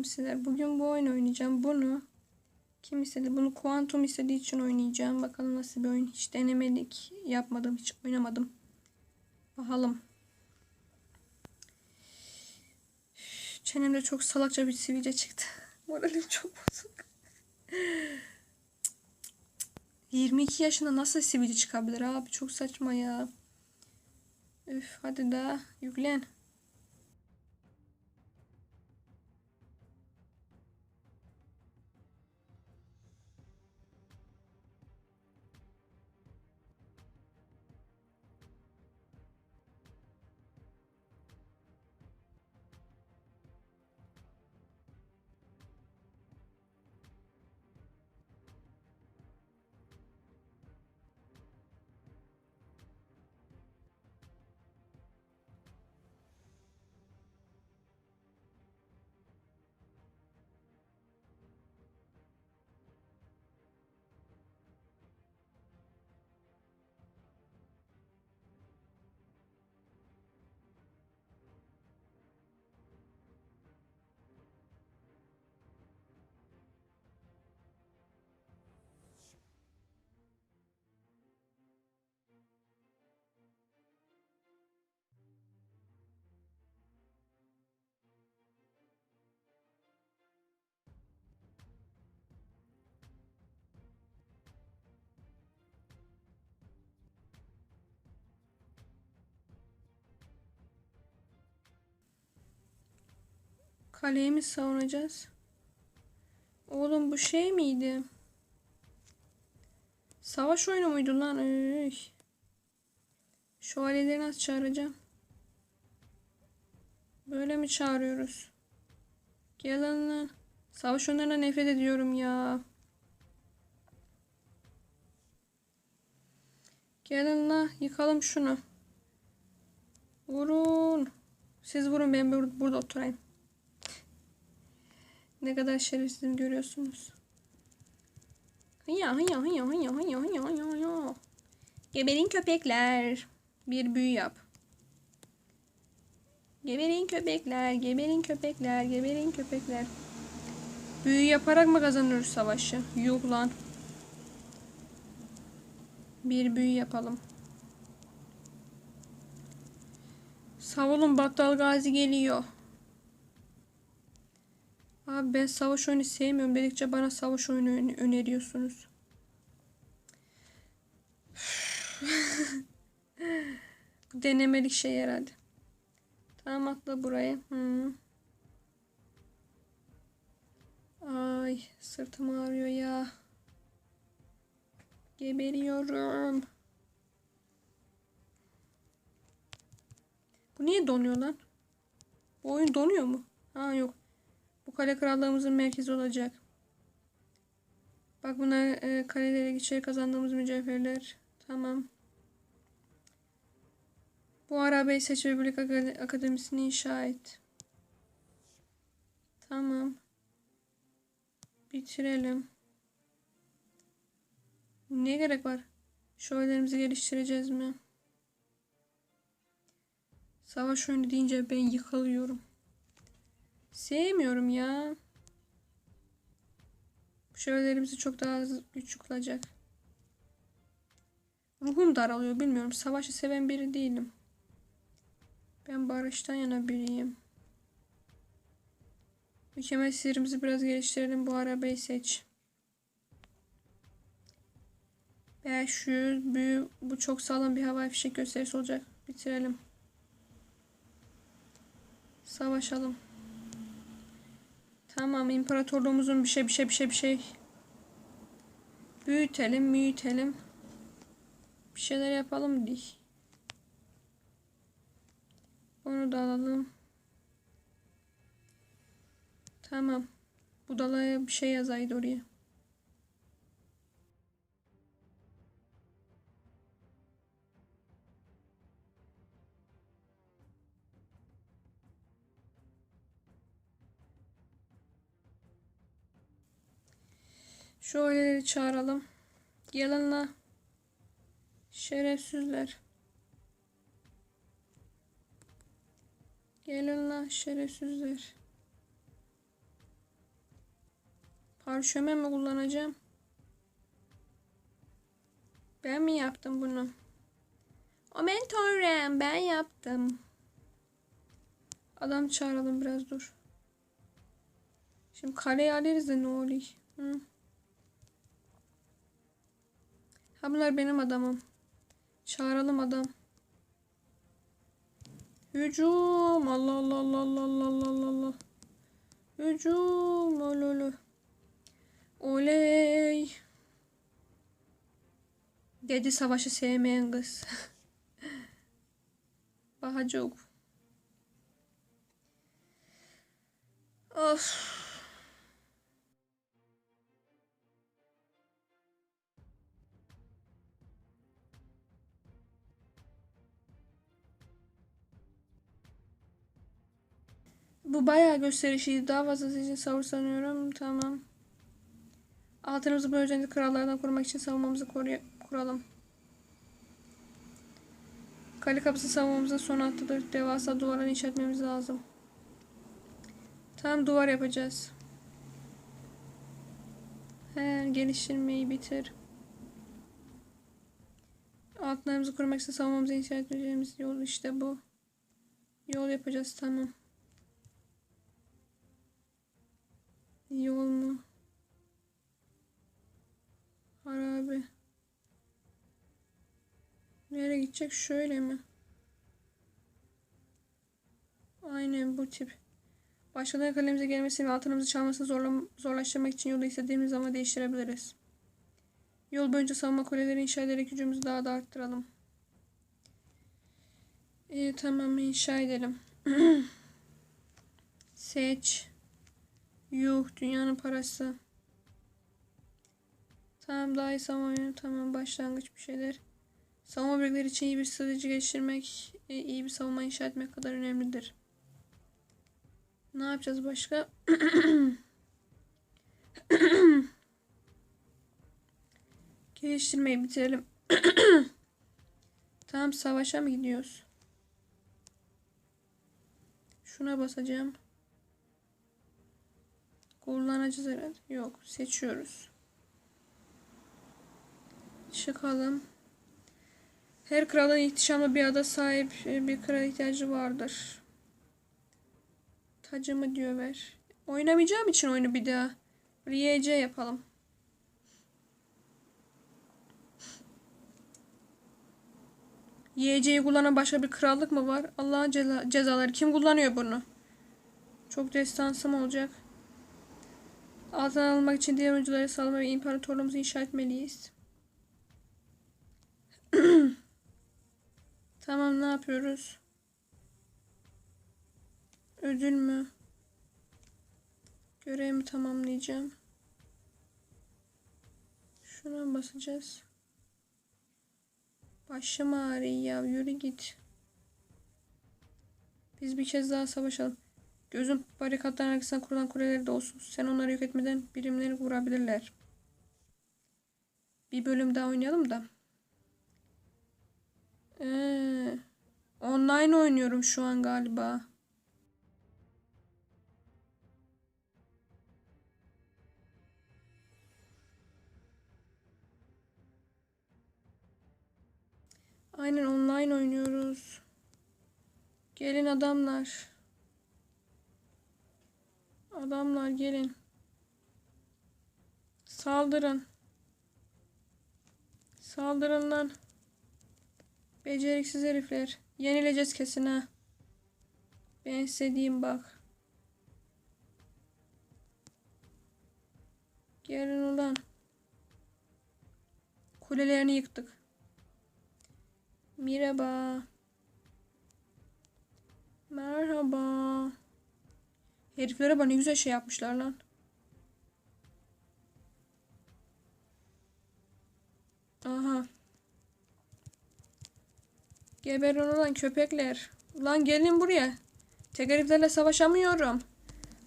hamsiler. Bugün bu oyun oynayacağım. Bunu kim istedi? Bunu Kuantum istediği için oynayacağım. Bakalım nasıl bir oyun. Hiç denemedik. Yapmadım. Hiç oynamadım. Bakalım. Çenemde çok salakça bir sivilce çıktı. Moralim çok bozuk. 22 yaşında nasıl sivilce çıkabilir abi? Çok saçma ya. Üf hadi daha yüklen. Kaleyi mi savunacağız? Oğlum bu şey miydi? Savaş oyunu muydu lan? Üy. Şövalyeleri nasıl çağıracağım? Böyle mi çağırıyoruz? Gelin lan. Savaş oyunlarına nefret ediyorum ya. Gelin la yıkalım şunu. Vurun. Siz vurun ben bur- burada oturayım. Ne kadar şerefsizim görüyorsunuz. Hıya hıya hıya hıya hıya hıya hıya hıya. Geberin köpekler. Bir büyü yap. Geberin köpekler, geberin köpekler, geberin köpekler. Büyü yaparak mı kazanırız savaşı? Yok lan. Bir büyü yapalım. Savunun Battal Gazi geliyor. Abi ben savaş oyunu sevmiyorum dedikçe bana savaş oyunu öne- öneriyorsunuz. Denemelik şey herhalde. Tamam atla buraya. Hı. Ay sırtım ağrıyor ya. Geberiyorum. Bu niye donuyor lan? Bu oyun donuyor mu? Ha yok. Bu kale krallığımızın merkezi olacak. Bak bunlar e, kalelere geçerek kazandığımız mücevherler. Tamam. Bu arabayı seç ve birlik Akade- akademisini inşa et. Tamam. Bitirelim. Ne gerek var? Şövalyelerimizi geliştireceğiz mi? Savaş oyunu deyince ben yıkılıyorum. Sevmiyorum ya. Bu şövalyelerimizi çok daha az güçlü kılacak. Ruhum daralıyor bilmiyorum. Savaşı seven biri değilim. Ben barıştan yana biriyim. Mükemmel sihirimizi biraz geliştirelim. Bu arabayı seç. 500 büyü. Bu çok sağlam bir havai fişek gösterisi olacak. Bitirelim. Savaşalım. Tamam imparatorluğumuzun bir şey bir şey bir şey bir şey. Büyütelim büyütelim. Bir şeyler yapalım diye. Onu da alalım. Tamam. Budalaya bir şey yazaydı oraya. Şu aileleri çağıralım. Gelin la. Şerefsizler. Gelin la şerefsizler. Parşömen mi kullanacağım? Ben mi yaptım bunu? O mentorum ben yaptım. Adam çağıralım biraz dur. Şimdi kaleyi alırız da ne oluyor? Hı. Ha bunlar benim adamım. Çağıralım adam. Hücum. Allah Allah Allah Allah Allah Allah Allah. Hücum. Ololu. Oley. Dedi savaşı sevmeyen kız. Bahacı Of. Bu bayağı gösterişiydi. Daha fazlası için savur sanıyorum. Tamam. Altınımızı bu özenli krallardan korumak için savunmamızı kuralım. Kale kapısı savunmamızın son hattıdır. Devasa duvarlar inşa etmemiz lazım. Tam duvar yapacağız. He, geliştirmeyi bitir. Altınlarımızı korumak için savunmamızı inşa etmeyeceğimiz yol işte bu. Yol yapacağız tamam. Yol mu? Harabe. Nereye gidecek? Şöyle mi? Aynen bu tip. Başkalarının kalemize gelmesi ve altınımızı çalmasını zorla, zorlaştırmak için yolu istediğimiz zaman değiştirebiliriz. Yol boyunca savunma kuleleri inşa ederek gücümüzü daha da arttıralım. İyi tamam inşa edelim. Seç. Yuh dünyanın parası. Tamam daha iyi savunma Tamam başlangıç bir şeyler. Savunma birlikleri için iyi bir strateji geliştirmek, e, iyi bir savunma inşa etmek kadar önemlidir. Ne yapacağız başka? Geliştirmeyi bitirelim. tamam savaşa mı gidiyoruz? Şuna basacağım. Kullanacağız herhalde. Yok seçiyoruz. Çıkalım. Her kralın ihtişamlı bir ada sahip e, bir kral ihtiyacı vardır. Tacımı diyor ver. Oynamayacağım için oyunu bir daha. RYC yapalım. YC'yi kullanan başka bir krallık mı var? Allah'ın ceza cezaları. Kim kullanıyor bunu? Çok destansım olacak. Altın almak için diğer oyuncuları salma ve imparatorluğumuzu inşa etmeliyiz. tamam ne yapıyoruz? Ödül mü? Görevimi tamamlayacağım. Şuna basacağız. Başım ağrıyor ya. Yürü git. Biz bir kez daha savaşalım. Gözüm barikatların arkasından kurulan kuleleri de olsun. Sen onları yok etmeden birimleri vurabilirler. Bir bölüm daha oynayalım da. Ee, online oynuyorum şu an galiba. Aynen online oynuyoruz. Gelin adamlar. Adamlar gelin. Saldırın. Saldırın lan. Beceriksiz herifler. Yenileceğiz kesin ha. Ben istediğim bak. Gelin ulan. Kulelerini yıktık. Merhaba. Merhaba. Heriflere bak ne güzel şey yapmışlar lan. Aha. Geberin olan köpekler. Lan gelin buraya. Tek heriflerle savaşamıyorum.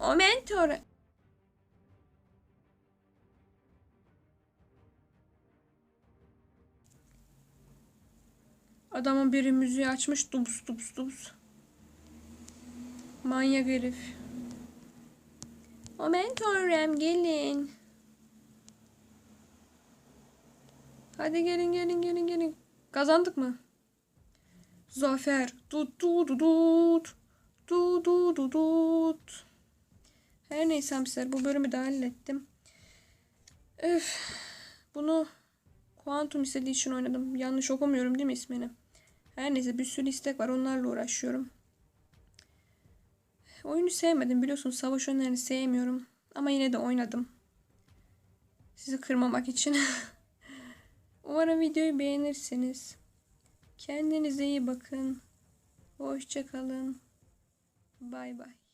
O mentor. Adamın biri müziği açmış. Dups dups dups. Manyak herif. Momentorem gelin. Hadi gelin gelin gelin gelin. Kazandık mı? Zafer. Tut tut tut. Tut tut tut. Her neyse hamster bu bölümü de hallettim. Öf. Bunu kuantum istediği için oynadım. Yanlış okumuyorum değil mi ismini? Her neyse bir sürü istek var onlarla uğraşıyorum. Oyunu sevmedim biliyorsun savaş oyunlarını sevmiyorum. Ama yine de oynadım. Sizi kırmamak için. Umarım videoyu beğenirsiniz. Kendinize iyi bakın. Hoşçakalın. Bay bay.